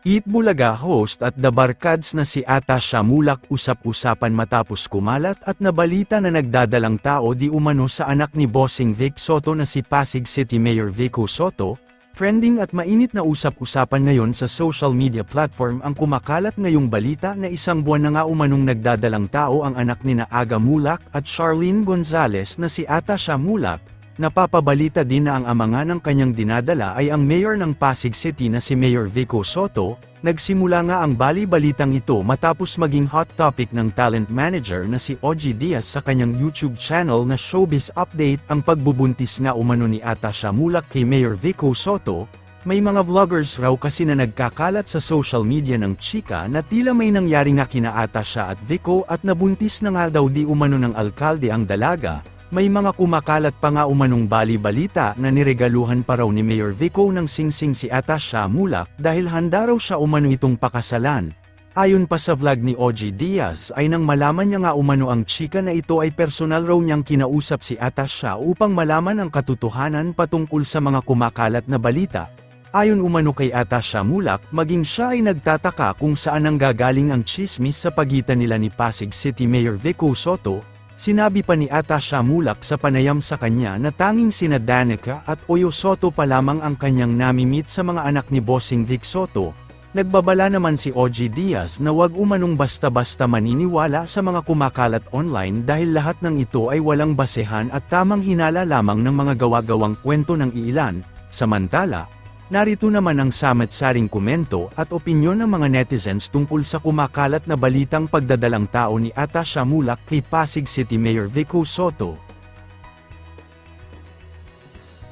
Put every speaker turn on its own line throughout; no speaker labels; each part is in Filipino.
Eat Bulaga host at The Barkads na si Ata Shamulak usap-usapan matapos kumalat at nabalita na nagdadalang tao di umano sa anak ni Bossing Vic Soto na si Pasig City Mayor Vico Soto, trending at mainit na usap-usapan ngayon sa social media platform ang kumakalat ngayong balita na isang buwan na nga umanong nagdadalang tao ang anak ni Aga Mulak at Charlene Gonzales na si Ata Shamulak, Napapabalita din na ang ama nga ng kanyang dinadala ay ang mayor ng Pasig City na si Mayor Vico Soto, nagsimula nga ang bali-balitang ito matapos maging hot topic ng talent manager na si OG Diaz sa kanyang YouTube channel na Showbiz Update. Ang pagbubuntis nga umano ni Ata Shamulak kay Mayor Vico Soto, may mga vloggers raw kasi na nagkakalat sa social media ng chika na tila may nangyari nga kina Ata siya at Vico at nabuntis na nga daw di umano ng alkalde ang dalaga, may mga kumakalat pa nga umanong bali-balita na niregaluhan pa raw ni Mayor Vico ng singsing si Atasha Mulak dahil handa raw siya umano itong pakasalan. Ayon pa sa vlog ni OG Diaz ay nang malaman niya nga umano ang chika na ito ay personal raw niyang kinausap si Atasha upang malaman ang katotohanan patungkol sa mga kumakalat na balita. Ayon umano kay Atasha Mulak, maging siya ay nagtataka kung saan ang gagaling ang chismis sa pagitan nila ni Pasig City Mayor Vico Soto, Sinabi pa ni Atasha Mulak sa panayam sa kanya na tanging sina Danica at Oyo Soto pa lamang ang kanyang namimit sa mga anak ni Bossing Vic Soto. Nagbabala naman si OG Diaz na wag umanong basta-basta maniniwala sa mga kumakalat online dahil lahat ng ito ay walang basehan at tamang hinala lamang ng mga gawa-gawang kwento ng iilan. Samantala, Narito naman ang samat-saring komento at opinyon ng mga netizens tungkol sa kumakalat na balitang pagdadalang tao ni Ata Shamulak kay Pasig City Mayor Vico Soto.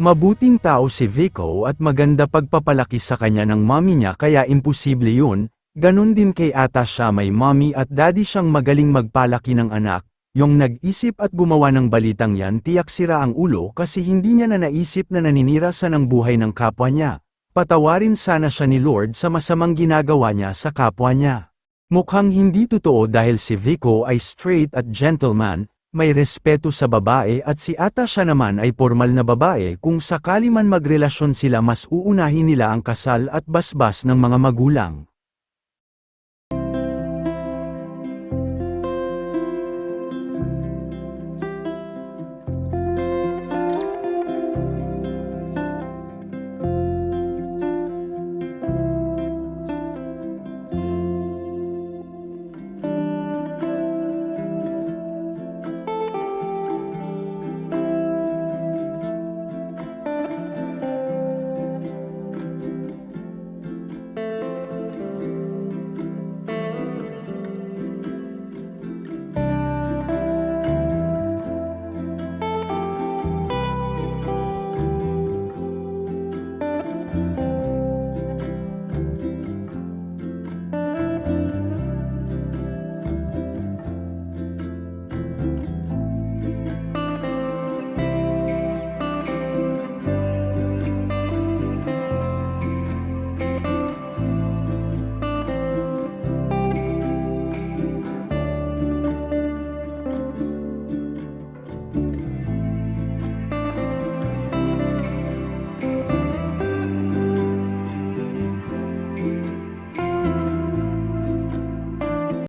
Mabuting tao si Vico at maganda pagpapalaki sa kanya ng mommy niya kaya imposible yun, ganun din kay Ata siya may mommy at daddy siyang magaling magpalaki ng anak, yung nag-isip at gumawa ng balitang yan tiyak sira ang ulo kasi hindi niya na naisip na naninira sa ng buhay ng kapwa niya. Patawarin sana siya ni Lord sa masamang ginagawa niya sa kapwa niya. Mukhang hindi totoo dahil si Vico ay straight at gentleman, may respeto sa babae at si Ata siya naman ay formal na babae kung sakali man magrelasyon sila mas uunahin nila ang kasal at basbas ng mga magulang.